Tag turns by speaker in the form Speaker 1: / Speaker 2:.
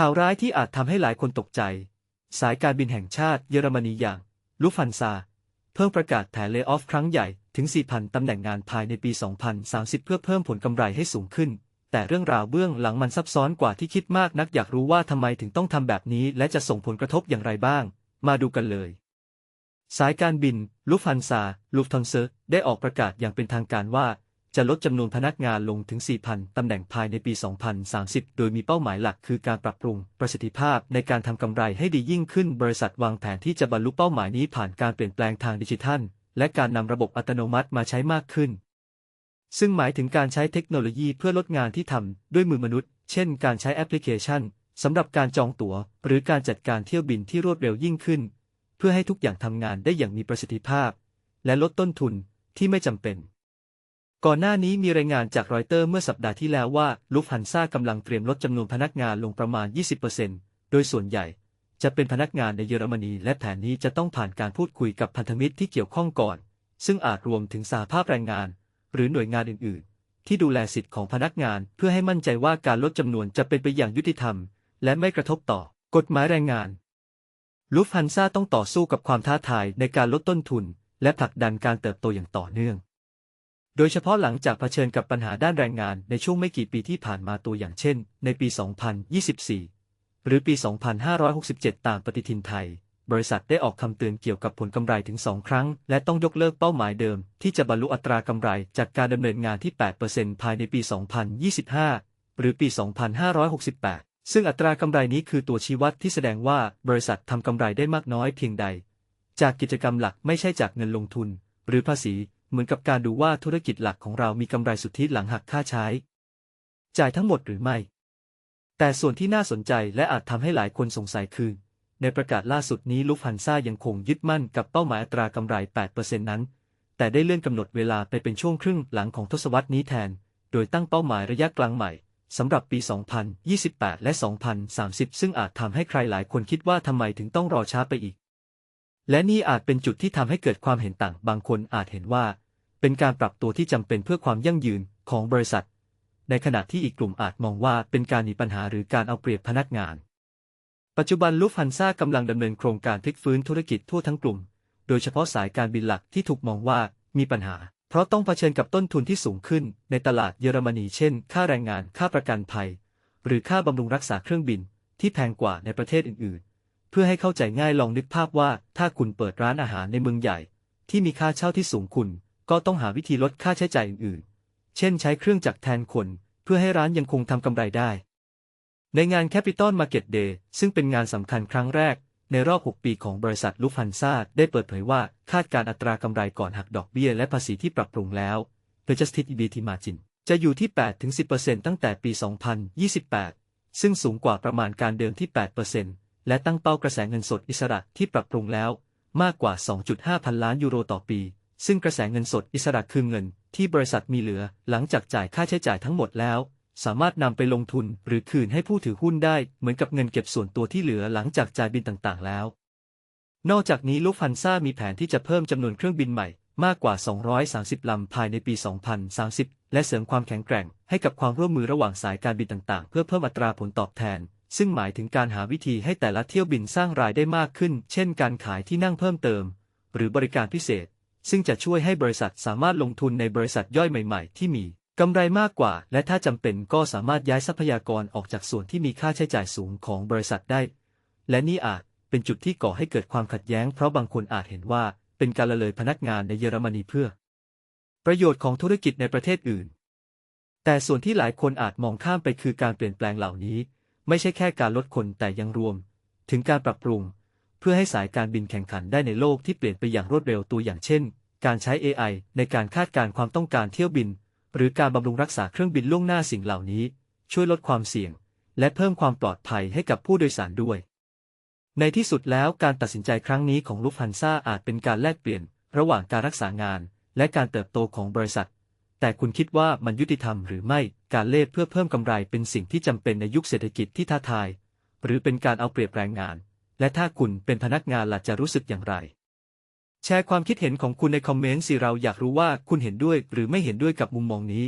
Speaker 1: ข่าวร้ายที่อาจทำให้หลายคนตกใจ สายการบินแห่งชาติเยอรมนีอย่างลุฟันซา เพิ่งประกาศแผนเล y o อ f ครั้งใหญ่ถึง 4,000 ตำแหน่งงานภายในปี 2030 เพื่อเพิ่มผลกำไรให้สูงขึ้น แต่เรื่องราวเบื้องหลังมันซับซ้อนกว่าที่คิดมากนักอยากรู้ว่าทำไมถึงต้องทำแบบนี้ และจะส่งผลกระทบอย่างไรบ้าง มาดูกันเลย สายการบินลุฟันซาลูฟทอนเซอร์ได้ออกประกาศอย่างเป็นทางการว่า จะลดจำนวนพนักงานลงถึง 4,000 ตำแหน่งภายในปี 2030 โดยมีเป้าหมายหลักคือการปรับปรุงประสิทธิภาพในการทำกำไรให้ดียิ่งขึ้น บริษัทวางแผนที่จะบรรลุเป้าหมายนี้ผ่านการเปลี่ยนแปลงทางดิจิทัล และการนำระบบอัตโนมัติมาใช้มากขึ้น ซึ่งหมายถึงการใช้เทคโนโลยีเพื่อลดงานที่ทำด้วยมือมนุษย์ เช่น การใช้แอปพลิเคชันสำหรับการจองตั๋ว หรือการจัดการเที่ยวบินที่รวดเร็วยิ่งขึ้น เพื่อให้ทุกอย่างทำงานได้อย่างมีประสิทธิภาพ และลดต้นทุนที่ไม่จำเป็น ก่อนหน้านี้มีรายงานจากรอยเตอร์เมื่อสัปดาห์ที่แล้วว่าลุฟฮันซ่ากำลังเตรียมลดจำนวนพนักงานลงประมาณ 20%โดยส่วนใหญ่ จะเป็นพนักงานในเยอรมนี และแผนนี้จะต้องผ่านการพูดคุยกับพันธมิตรที่เกี่ยวข้องก่อน ซึ่งอาจรวมถึงสาภาพแรงงาน หรือหน่วยงานอื่น ๆ ที่ดูแลสิทธิของพนักงานเพื่อให้มั่นใจว่าการลดจำนวนจะเป็นไปอย่างยุติธรรม และไม่กระทบต่อกฎหมายแรงงานลุฟฮันซ่าต้องต่อสู้กับความท้าทายในการลดต้นทุน และผลักดันการเติบโตอย่างต่อเนื่อง โดยเฉพาะหลังจากเผชิญกับปัญหาด้านแรงงานในช่วงไม่กี่ปีที่ผ่านมาตัวอย่างเช่น ในปี 2024 หรือปี 2567 ตามปฏิทินไทย บริษัทได้ออกคำเตือนเกี่ยวกับผลกำไรถึง 2 ครั้ง และต้องยกเลิกเป้าหมายเดิม ที่จะบรรลุอัตรากำไรจากการดำเนินงานที่ 8%ภายในปี 2025 หรือปี 2568 ซึ่งอัตรากำไรนี้คือตัวชี้วัดที่แสดงว่าบริษัททำกำไรได้มากน้อยเพียงใด จากกิจกรรมหลักไม่ใช่จากเงินลงทุน หรือภาษี เหมือนกับการดูว่าธุรกิจหลักของเรามีกำไรสุทธิหลังหักค่าใช้ จ่ายทั้งหมดหรือไม่ แต่ส่วนที่น่าสนใจและอาจทำให้หลายคนสงสัยคือ ในประกาศล่าสุดนี้ลุฟฮันซ่ายังคงยึดมั่นกับเป้าหมายอัตรากำไร 8%นั้น แต่ได้เลื่อนกำหนดเวลาไปเป็นช่วงครึ่งหลังของทศวรรษนี้แทน โดยตั้งเป้าหมายระยะกลางใหม่สำหรับปี 2028 และ 2030 ซึ่งอาจทำให้ใครหลายคนคิดว่าทำไมถึงต้องรอช้าไปอีก และนี่อาจเป็นจุดที่ทำให้เกิดความเห็นต่าง บางคนอาจเห็นว่า เป็นการปรับตัวที่จำเป็นเพื่อความยั่งยืนของบริษัท ในขณะที่อีกกลุ่มอาจมองว่าเป็นการหนีปัญหาหรือการเอาเปรียบพนักงาน ปัจจุบันลูฟฮันซ่ากำลังดำเนินโครงการพลิกฟื้นธุรกิจทั่วทั้งกลุ่ม โดยเฉพาะสายการบินหลักที่ถูกมองว่ามีปัญหา เพราะต้องเผชิญกับต้นทุนที่สูงขึ้นในตลาดเยอรมนีเช่น ค่าแรงงาน ค่าประกันภัย หรือค่าบำรุงรักษาเครื่องบินที่แพงกว่าในประเทศอื่นๆ เพื่อให้เข้าใจง่ายลองนึกภาพว่าถ้าคุณเปิดร้านอาหารในเมืองใหญ่ ที่มีค่าเช่าที่สูงคุณ ก็ต้องหาวิธีลดค่าใช้จ่ายอื่นๆ เช่นใช้เครื่องจักรแทนคน เพื่อให้ร้านยังคงทำกำไรได้ ในงาน Capital Market Day ซึ่งเป็นงานสำคัญครั้งแรก ในรอบ 6 ปีของบริษัทลูฟันซาได้เปิดเผยว่าคาดการอัตรากำไรก่อนหักดอกเบี้ยและภาษีที่ปรับปรุงแล้ว Adjusted EBT Margin จะอยู่ที่ 8-10%ตั้งแต่ปี 2028 ซึ่งสูงกว่าประมาณการเดิมที่ 8%และตั้งเป้ากระแสเงินสดอิสระที่ปรับปรุงแล้ว มากกว่า 2.5 พันล้านยูโรต่อปี ซึ่งกระแสเงินสดอิสระคือเงิน ที่บริษัทมีเหลือ หลังจากจ่ายค่าใช้จ่ายทั้งหมดแล้ว สามารถนำไปลงทุนหรือคืนให้ผู้ถือหุ้นได้เหมือนกับเงินเก็บส่วนตัวที่เหลือหลังจากจ่ายบินต่างๆ แล้ว นอกจากนี้ลูฟฮันซ่ามีแผนที่จะเพิ่มจำนวนเครื่องบินใหม่มากกว่า 230 ลำภายในปี 2030 และเสริมความแข็งแกร่งให้กับความร่วมมือระหว่างสายการบินต่างๆ เพื่อเพิ่มอัตราผลตอบแทน ซึ่งหมายถึงการหาวิธีให้แต่ละเที่ยวบินสร้างรายได้มากขึ้น เช่น การขายที่นั่งเพิ่มเติม หรือบริการพิเศษ ซึ่งจะช่วยให้บริษัทสามารถลงทุนในบริษัทย่อยใหม่ ๆ ที่มีกำไรมากกว่า และถ้าจำเป็นก็สามารถย้ายทรัพยากรออกจากส่วนที่มีค่าใช้จ่ายสูงของบริษัทได้ และนี่อาจเป็นจุดที่ก่อให้เกิดความขัดแย้งเพราะบางคนอาจเห็นว่าเป็นการละเลยพนักงานในเยอรมนีเพื่อ ประโยชน์ของธุรกิจในประเทศอื่น แต่ส่วนที่หลายคนอาจมองข้ามไปคือการเปลี่ยนแปลงเหล่านี้ ไม่ใช่แค่การลดคนแต่ยังรวม ถึงการปรับปรุง พื่อให้สายการบินแข่งขันได้ในโลกที่เปลี่ยนไปอย่างรวดเร็วตัวอย่างเช่น การใช้ AI ในการคาดการณ์ความต้องการเที่ยวบิน หรือการบำรุงรักษาเครื่องบินล่วงหน้าสิ่งเหล่านี้ ช่วยลดความเสี่ยง และเพิ่มความปลอดภัยให้กับผู้โดยสารด้วย ในที่สุดแล้วการตัดสินใจครั้งนี้ของลูฟฮันซ่าอาจเป็นการแลกเปลี่ยน ระหว่างการรักษางาน และการเติบโตของบริษัท แต่คุณคิดว่ามันยุติธรรมหรือไม่การเล่เพื่อเพิ่มกำไรเป็นสิ่งที่จำเป็นในยุคเศรษฐกิจที่ท้าทาย หรือเป็นการเอาเปรียบแรงงาน และถ้าคุณเป็นพนักงานล่ะจะรู้สึกอย่างไร แชร์ความคิดเห็นของคุณในคอมเมนต์สิเราอยากรู้ว่าคุณเห็นด้วยหรือไม่เห็นด้วยกับมุมมองนี้